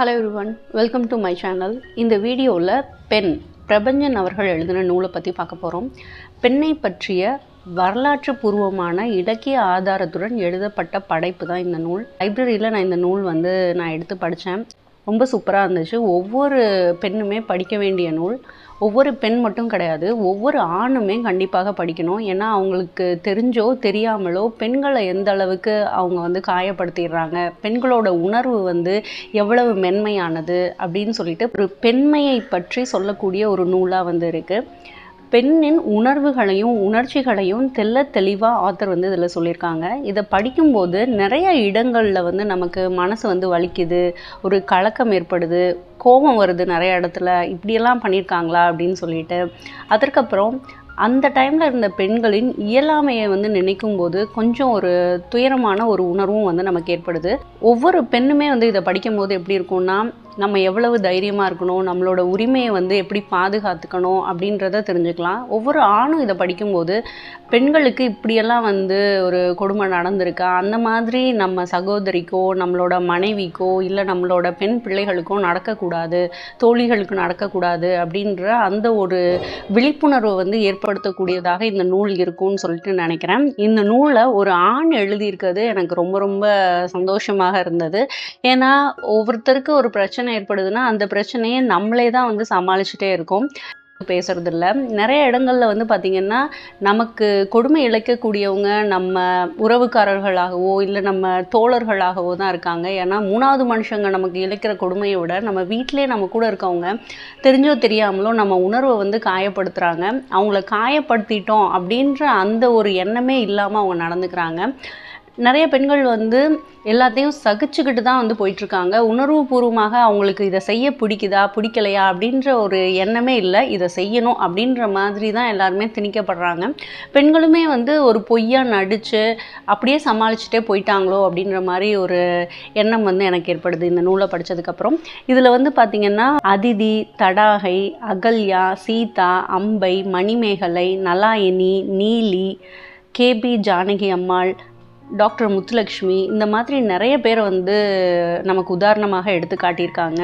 Hello everyone welcome to my channel இந்த வீடியோவில் பெண் பிரபஞ்சன் அவர்கள் எழுதின நூலை பற்றி பார்க்க போகிறோம் பெண்ணை பற்றிய வரலாற்று பூர்வமான இலக்கிய ஆதாரத்துடன் எழுதப்பட்ட படைப்பு தான் இந்த நூல். லைப்ரரியில் நான் இந்த நூல் வந்து நான் எடுத்து படித்தேன் ரொம்ப சூப்பராக இருந்துச்சு. ஒவ்வொரு பெண்ணுமே படிக்க வேண்டிய நூல் ஒவ்வொரு பெண் மட்டும் கிடையாது ஒவ்வொரு ஆணுமே கண்டிப்பாக படிக்கணும். ஏன்னா அவங்களுக்கு தெரிஞ்சோ தெரியாமலோ பெண்களை எந்த அளவுக்கு அவங்க வந்து காயப்படுத்திடுறாங்க பெண்களோட உணர்வு வந்து எவ்வளவு மென்மையானது அப்படின்னு சொல்லிட்டு ஒரு பெண்மையை பற்றி சொல்லக்கூடிய ஒரு நூலாக வந்து இருக்குது பெண்ணின் உணர்வுகளையும் உணர்ச்சிகளையும் தெல்ல தெளிவாக ஆத்தர் வந்து இதில் சொல்லியிருக்காங்க. இதை படிக்கும்போது நிறைய இடங்களில் வந்து நமக்கு மனசு வந்து வலிக்குது ஒரு கலக்கம் ஏற்படுது கோபம் வருது நிறைய இடத்துல. இப்படியெல்லாம் பண்ணியிருக்காங்களா அப்படின்னு சொல்லிட்டு. அதற்கப்புறம் அந்த டைமில் இருந்த பெண்களின் இயலாமையை வந்து நினைக்கும் போது கொஞ்சம் ஒரு துயரமான ஒரு உணர்வும் வந்து நமக்கு ஏற்படுது. ஒவ்வொரு பெண்ணுமே வந்து இதை படிக்கும்போது எப்படி இருக்கும்னா நம்ம எவ்வளவு தைரியமாக இருக்கணும் நம்மளோட உரிமையை வந்து எப்படி பாதுகாத்துக்கணும் அப்படின்றத தெரிஞ்சுக்கலாம். ஒவ்வொரு ஆணும் இதை படிக்கும்போது பெண்களுக்கு இப்படியெல்லாம் வந்து ஒரு கொடுமை நடந்திருக்கா? அந்த மாதிரி நம்ம சகோதரிக்கோ நம்மளோட மனைவிக்கோ இல்லை நம்மளோட பெண் பிள்ளைகளுக்கோ நடக்கக்கூடாது தோழிகளுக்கு நடக்கக்கூடாது அப்படின்ற அந்த ஒரு விழிப்புணர்வை வந்து ஏற்படுத்தக்கூடியதாக இந்த நூல் இருக்கும்னு சொல்லிட்டு நினைக்கிறேன். இந்த நூலை ஒரு ஆண் எழுதியிருக்கிறது எனக்கு ரொம்ப ரொம்ப சந்தோஷமாக இருந்தது. ஏன்னா ஒவ்வொருத்தருக்கு ஒரு பிரச்சனை பிரச்சனை ஏற்படுதுன்னா அந்த பிரச்சனையை நம்மளே தான் வந்து சமாளிச்சுட்டே இருக்கோம். பேசுறது இல்லை நிறைய இடங்கள்ல வந்து பார்த்திங்கன்னா நமக்கு கொடுமை இழைக்கக்கூடியவங்க நம்ம உறவுக்காரர்களாகவோ இல்லை நம்ம தோழர்களாகவோ தான் இருக்காங்க. ஏன்னா மூணாவது மனுஷங்க நமக்கு இழைக்கிற கொடுமையை விட நம்ம வீட்டிலே நம்ம கூட இருக்கவங்க தெரிஞ்சோ தெரியாமலோ நம்ம உணர்வை வந்து காயப்படுத்துகிறாங்க அவங்கள காயப்படுத்திட்டோம் அப்படின்ற அந்த ஒரு எண்ணமே இல்லாமல் அவங்க நடந்துக்கிறாங்க. நிறைய பெண்கள் வந்து எல்லாத்தையும் சகிச்சுக்கிட்டு தான் வந்து போயிட்டுருக்காங்க. உணர்வுபூர்வமாக அவங்களுக்கு இதை செய்ய பிடிக்குதா பிடிக்கலையா அப்படின்ற ஒரு எண்ணமே இல்லை. இதை செய்யணும் அப்படின்ற மாதிரி தான் எல்லாருமே திணிக்கப்படுறாங்க. பெண்களுமே வந்து ஒரு பொய்யா நடித்து அப்படியே சமாளிச்சுட்டே போயிட்டாங்களோ அப்படின்ற மாதிரி ஒரு எண்ணம் வந்து எனக்கு ஏற்படுது இந்த நூலை படித்ததுக்கப்புறம் இதில் வந்து பார்த்திங்கன்னா அதிதி தடாகை அகல்யா சீதா அம்பை மணிமேகலை நலாயினி நீலி கேபி ஜானகி அம்மாள் டாக்டர் முத்துலக்ஷ்மி இந்த மாதிரி நிறைய பேர் வந்து நமக்கு உதாரணமாக எடுத்து காட்டியிருக்காங்க.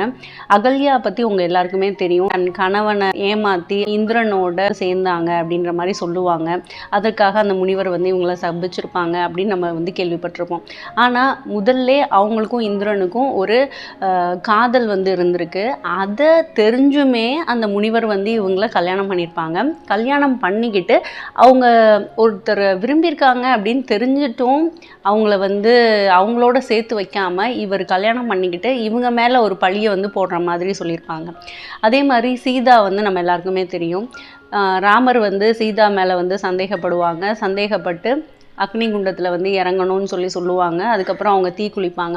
அகல்யா பற்றி உங்கள் எல்லாருக்குமே தெரியும். தன் கணவனை ஏமாற்றி இந்திரனோட சேர்ந்தாங்க அப்படின்ற மாதிரி சொல்லுவாங்க. அதற்காக அந்த முனிவர் வந்து இவங்கள சபிச்சிருப்பாங்க அப்படின்னு நம்ம வந்து கேள்விப்பட்டிருப்போம். ஆனால் முதல்ல அவங்களுக்கும் இந்திரனுக்கும் ஒரு காதல் வந்து இருந்திருக்கு. அதை தெரிஞ்சுமே அந்த முனிவர் வந்து இவங்கள கல்யாணம் பண்ணியிருப்பாங்க. கல்யாணம் பண்ணிக்கிட்டு அவங்க ஒருத்தர் விரும்பியிருக்காங்க அப்படின்னு தெரிஞ்சிட்டும் அவங்கள வந்து அவங்களோட சேர்த்து வைக்காமல் இவர் கல்யாணம் பண்ணிக்கிட்டு இவங்க மேலே ஒரு பழியை வந்து போடுற மாதிரி சொல்லியிருப்பாங்க அதே மாதிரி சீதா வந்து நம்ம எல்லாருக்குமே தெரியும். ராமர் வந்து சீதா மேலே வந்து சந்தேகப்படுவாங்க. சந்தேகப்பட்டு அக்னி குண்டத்தில் வந்து இறங்கணும்னு சொல்லி சொல்லுவாங்க. அதுக்கப்புறம் அவங்க தீ குளிப்பாங்க.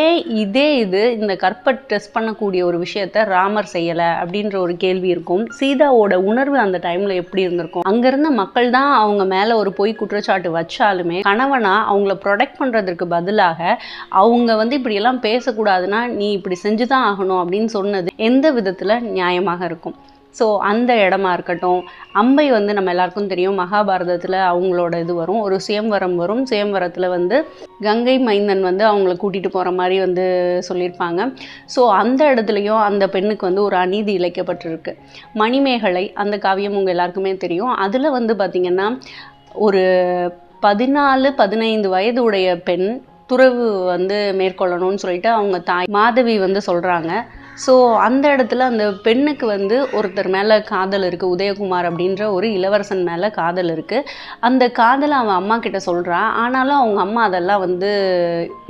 ஏன் இதே இது இந்த கற்பை டெஸ்ட் பண்ணக்கூடிய ஒரு விஷயத்த ராமர் செய்யலை அப்படின்ற ஒரு கேள்வி இருக்கும். சீதாவோட உணர்வு அந்த டைமில் எப்படி இருந்திருக்கும்? அங்கேருந்த மக்கள் தான் அவங்க மேலே ஒரு பொய் குற்றச்சாட்டு வச்சாலுமே கணவனா அவங்கள ப்ரொடெக்ட் பண்ணுறதுக்கு பதிலாக அவங்க வந்து இப்படியெல்லாம் பேசக்கூடாதுன்னா நீ இப்படி செஞ்சு தான் ஆகணும் அப்படின்னு சொன்னது எந்த விதத்தில் நியாயமாக இருக்கும்? ஸோ அந்த இடமா இருக்கட்டும் அம்பை வந்து நம்ம எல்லாருக்கும் தெரியும். மகாபாரதத்தில் அவங்களோட இது வரும். ஒரு சுயம்வரம் வரும். சுயம்வரத்தில் வந்து கங்கை மைந்தன் வந்து அவங்கள கூட்டிகிட்டு போகிற மாதிரி வந்து சொல்லியிருப்பாங்க. ஸோ அந்த இடத்துலையும் அந்த பெண்ணுக்கு வந்து ஒரு அநீதி இழைக்கப்பட்டிருக்கு. மணிமேகலை அந்த காவியம் உங்கள் எல்லாருக்குமே தெரியும். அதில் வந்து பார்த்திங்கன்னா ஒரு பதினாலு பதினைந்து வயது உடைய பெண் துறவு வந்து மேற்கொள்ளணும்னு சொல்லிட்டு அவங்க தாய் மாதவி வந்து சொல்கிறாங்க ஸோ அந்த இடத்துல அந்த பெண்ணுக்கு வந்து ஒருத்தர் மேலே காதல் இருக்குது உதயகுமார் அப்படின்ற ஒரு இளவரசன் மேலே காதல் இருக்குது அந்த காதலை அவன் அம்மா கிட்ட சொல்கிறா ஆனாலும் அவங்க அம்மா அதெல்லாம் வந்து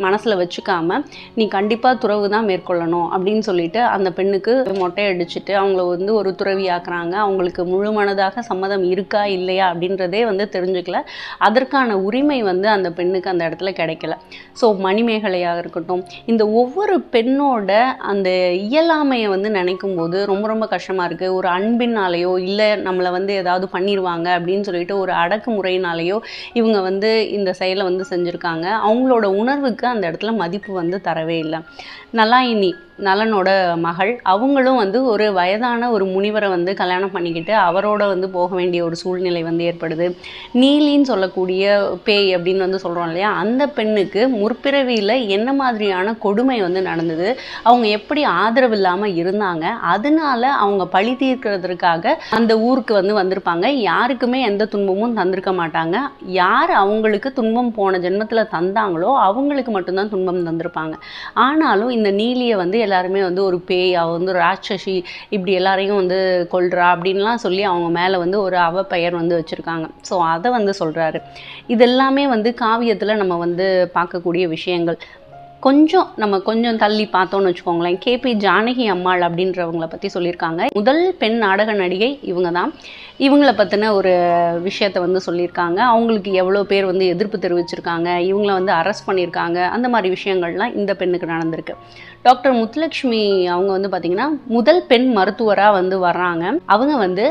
மனசில் வச்சுக்காம நீ கண்டிப்பாக துறவு தான் மேற்கொள்ளணும் அப்படின்னு சொல்லிட்டு அந்த பெண்ணுக்கு மொட்டை அடிச்சுட்டு அவங்கள வந்து ஒரு துறவி ஆக்குறாங்க அவங்களுக்கு முழு மனதாக சம்மதம் இருக்கா இல்லையா அப்படின்றதே வந்து தெரிஞ்சுக்கல. அதற்கான உரிமை வந்து அந்த பெண்ணுக்கு அந்த இடத்துல கிடைக்கல. ஸோ மணிமேகலையாக இருக்கட்டும் இந்த ஒவ்வொரு பெண்ணோட அந்த இயலாமையை வந்து நினைக்கும் போது ரொம்ப ரொம்ப கஷ்டமாக இருக்குது ஒரு அன்பினாலேயோ இல்லை நம்மளை வந்து ஏதாவது பண்ணிடுவாங்க அப்படின்னு சொல்லிட்டு ஒரு அடக்குமுறையினாலேயோ இவங்க வந்து இந்த செயலை வந்து செஞ்சுருக்காங்க. அவங்களோட உணர்வுக்கு அந்த இடத்துல மதிப்பு வந்து தரவே இல்லை. நல்லா இனி நலனோட மகள். அவங்களும் வந்து ஒரு வயதான ஒரு முனிவரை வந்து கல்யாணம் பண்ணிக்கிட்டு அவரோட வந்து போக வேண்டிய ஒரு சூழ்நிலை வந்து ஏற்படுது. நீலின்னு சொல்லக்கூடிய பேய் அப்படின்னு வந்து சொல்கிறோம் இல்லையா? அந்த பெண்ணுக்கு முற்பிறவியில் என்ன மாதிரியான கொடுமை வந்து நடந்தது? அவங்க எப்படி ஆதரவு இல்லாமல் இருந்தாங்க? அதனால அவங்க பழி தீர்க்கிறதுக்காக அந்த ஊருக்கு வந்து வந்திருப்பாங்க. யாருக்குமே எந்த துன்பமும் தந்திருக்க மாட்டாங்க. யார் அவங்களுக்கு துன்பம் போன ஜென்மத்தில் தந்தாங்களோ அவங்களுக்கு மட்டும்தான் துன்பம் தந்திருப்பாங்க. ஆனாலும் இந்த நீலியை வந்து எல்லாருமே வந்து ஒரு பேய் அவ வந்து ராட்சசி இப்படி எல்லாரையும் வந்து கொல்றா அப்படின்லாம் சொல்லி அவங்க மேலே வந்து ஒரு அவ பெயர் வந்து வச்சுருக்காங்க. ஸோ அதை வந்து சொல்கிறாரு இதெல்லாமே வந்து காவியத்தில் நம்ம வந்து பார்க்கக்கூடிய விஷயங்கள். கொஞ்சம் நம்ம கொஞ்சம் தள்ளி பார்த்தோம்னு வச்சுக்கோங்களேன். கேபி ஜானகி அம்மாள் அப்படின்றவங்கள பற்றி சொல்லியிருக்காங்க. முதல் பெண் நாடக நடிகை இவங்க தான் இவங்கள பற்றின ஒரு விஷயத்த வந்து சொல்லியிருக்காங்க. அவங்களுக்கு எவ்வளோ பேர் வந்து எதிர்ப்பு தெரிவிச்சிருக்காங்க. இவங்கள வந்து அரெஸ்ட் பண்ணியிருக்காங்க. அந்த மாதிரி விஷயங்கள்லாம் இந்த பெண்ணுக்கு நடந்திருக்கு. டாக்டர் முத்துலட்சுமி அவங்க வந்து பார்த்திங்கன்னா முதல் பெண் மருத்துவராக வந்து வர்றாங்க. அவங்க வந்து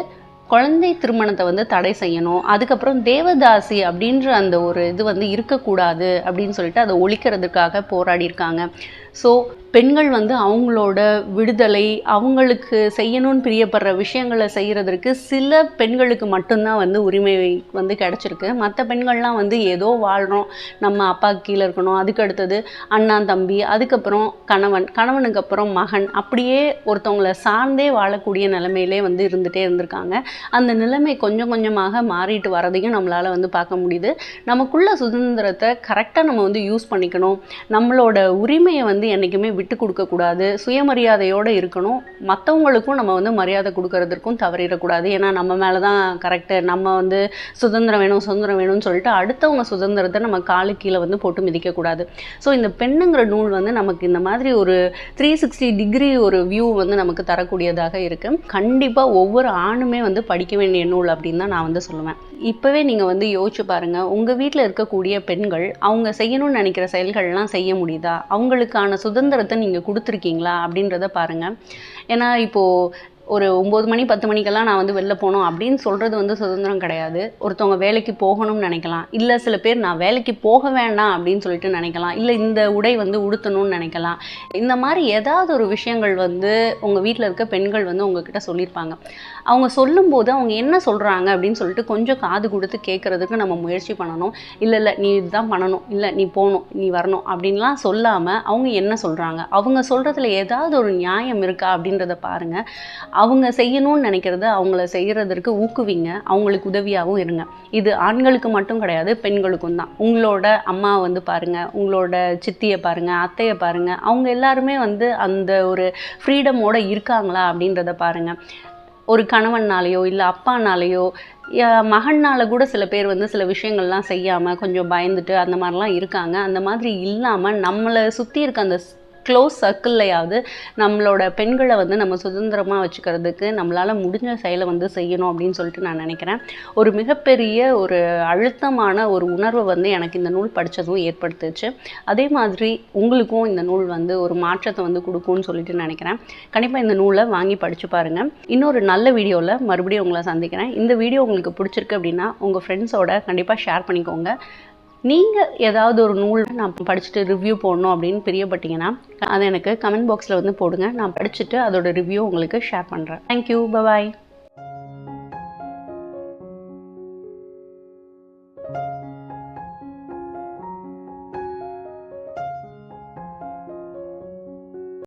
குழந்தை திருமணத்தை வந்து தடை செய்யணும் அதுக்கப்புறம் தேவதாசி அப்படின்ற அந்த ஒரு இது வந்து இருக்கக்கூடாது அப்படின்னு சொல்லிட்டு அதை ஒழிக்கிறதுக்காக போராடி இருக்காங்க ஸோ பெண்கள் வந்து அவங்களோட விடுதலை அவங்களுக்கு செய்யணும்னு பிரியப்படுற விஷயங்களை செய்கிறதுக்கு சில பெண்களுக்கு மட்டும்தான் வந்து உரிமை வந்து கிடச்சிருக்கு. மற்ற பெண்கள்லாம் வந்து ஏதோ வாழ்கிறோம் நம்ம அப்பா கீழே இருக்கணும். அதுக்கு அடுத்தது அண்ணா தம்பி அதுக்கப்புறம் கணவன் கணவனுக்கு அப்புறம் மகன். அப்படியே ஒருத்தவங்களை சார்ந்தே வாழக்கூடிய நிலைமையிலே வந்து இருந்துகிட்டே இருந்திருக்காங்க. அந்த நிலைமை கொஞ்சம் கொஞ்சமாக மாறிட்டு வரதையும் நம்மளால் வந்து பார்க்க முடியுது. நமக்குள்ள சுதந்திரத்தை கரெக்டாக நம்ம வந்து யூஸ் பண்ணிக்கணும். நம்மளோட உரிமையை வந்து என்றைக்குமே விட்டு கொடுக்கக்கூடாது சுயமரியாதையோடு இருக்கணும். மற்றவங்களுக்கும் நம்ம வந்து மரியாதை கொடுக்கறதுக்கும் தவறிடக்கூடாது. ஏன்னா நம்ம மேலே தான் கரெக்டு நம்ம வந்து சுதந்திரம் வேணும் சுதந்திரம் வேணும்னு சொல்லிட்டு அடுத்தவங்க சுதந்திரத்தை நம்ம காலு கீழே வந்து போட்டு மிதிக்கக்கூடாது. ஸோ இந்த பெண்ணுங்கிற நூல் வந்து நமக்கு இந்த மாதிரி ஒரு த்ரீ சிக்ஸ்டி டிகிரி ஒரு வியூ வந்து நமக்கு தரக்கூடியதாக இருக்குது கண்டிப்பாக ஒவ்வொரு ஆணுமே வந்து படிக்க வேண்டிய நூல் அப்படின்னு தான் நான் வந்து சொல்லுவேன். இப்போவே நீங்கள் வந்து யோசிச்சு பாருங்கள் உங்கள் வீட்டில் இருக்கக்கூடிய பெண்கள் அவங்க செய்யணும்னு நினைக்கிற செயல்கள்லாம் செய்ய முடியுதா? அவங்களுக்கான சுதந்திரத்தை நீங்கள் கொடுத்துருக்கீங்களா அப்படின்றத பாருங்கள் ஏன்னா இப்போது ஒரு ஒம்பது மணி பத்து மணிக்கெல்லாம் நான் வந்து வெளில போகணும். அப்படின்னு சொல்கிறது வந்து சுதந்திரம் கிடையாது. ஒருத்தவங்க வேலைக்கு போகணும்னு நினைக்கலாம். இல்லை சில பேர் நான் வேலைக்கு போக வேண்டாம் அப்படின்னு சொல்லிட்டு நினைக்கலாம். இல்லை இந்த உடை வந்து உடுத்தணும்னு நினைக்கலாம். இந்த மாதிரி ஏதாவது ஒரு விஷயங்கள் வந்து உங்கள் வீட்டில் இருக்க பெண்கள் வந்து உங்ககிட்ட சொல்லியிருப்பாங்க. அவங்க சொல்லும்போது அவங்க என்ன சொல்கிறாங்க அப்படின்னு சொல்லிட்டு கொஞ்சம் காது கொடுத்து கேட்குறதுக்கு நம்ம முயற்சி பண்ணணும். இல்லை இல்லை நீ இதுதான் பண்ணணும். இல்லை நீ போகணும் நீ வரணும் அப்படின்லாம் சொல்லாமல் அவங்க என்ன சொல்கிறாங்க அவங்க சொல்கிறதுல ஏதாவது ஒரு நியாயம் இருக்கா அப்படின்றத பாருங்கள் அவங்க செய்யணும்னு நினைக்கிறத அவங்கள செய்கிறதற்கு ஊக்குவிங்க. அவங்களுக்கு உதவியாகவும் இருங்க. இது ஆண்களுக்கு மட்டும் கிடையாது பெண்களுக்கும் தான். உங்களோட அம்மா வந்து பாருங்கள் உங்களோட சித்தியை பாருங்கள் அத்தையை பாருங்கள் அவங்க எல்லாருமே வந்து அந்த ஒரு ஃப்ரீடமோடு இருக்காங்களா அப்படின்றத பாருங்கள் ஒரு கணவன்னாலேயோ இல்லை அப்பானாலேயோ மகனால் கூட சில பேர் வந்து சில விஷயங்கள்லாம் செய்யாமல் கொஞ்சம் பயந்துட்டு அந்த மாதிரிலாம் இருக்காங்க. அந்த மாதிரி இல்லாமல் நம்மளை சுற்றி இருக்க அந்த க்ளோஸ் சர்க்கிள்லையாவது நம்மளோட பெண்களை வந்து நம்ம சுதந்திரமாக வச்சுக்கிறதுக்கு நம்மளால் முடிஞ்ச செயலை வந்து செய்யணும் அப்படின்னு சொல்லிட்டு நான் நினைக்கிறேன். ஒரு மிகப்பெரிய ஒரு அழுத்தமான ஒரு உணர்வை வந்து எனக்கு இந்த நூல் படித்ததும் ஏற்படுத்துச்சு. அதே மாதிரி உங்களுக்கும் இந்த நூல் வந்து ஒரு மாற்றத்தை வந்து கொடுக்கும்னு சொல்லிட்டு நினைக்கிறேன். கண்டிப்பாக இந்த நூலை வாங்கி படித்து பாருங்கள் இன்னொரு நல்ல வீடியோவில் மறுபடியும் உங்களை சந்திக்கிறேன். இந்த வீடியோ உங்களுக்கு பிடிச்சிருக்கு அப்படின்னா உங்கள் ஃப்ரெண்ட்ஸோட கண்டிப்பாக ஷேர் பண்ணிக்கோங்க. நீங்கள் ஏதாவது ஒரு நூல் நான் படிச்சுட்டு ரிவ்யூ போடணும் அப்படின்னு பிரியப்பட்டீங்கன்னா அதை எனக்கு கமெண்ட் பாக்ஸில் வந்து போடுங்க. நான் படிச்சுட்டு அதோட ரிவ்யூ உங்களுக்கு ஷேர் பண்ணுறேன் தேங்க்யூ பபாய்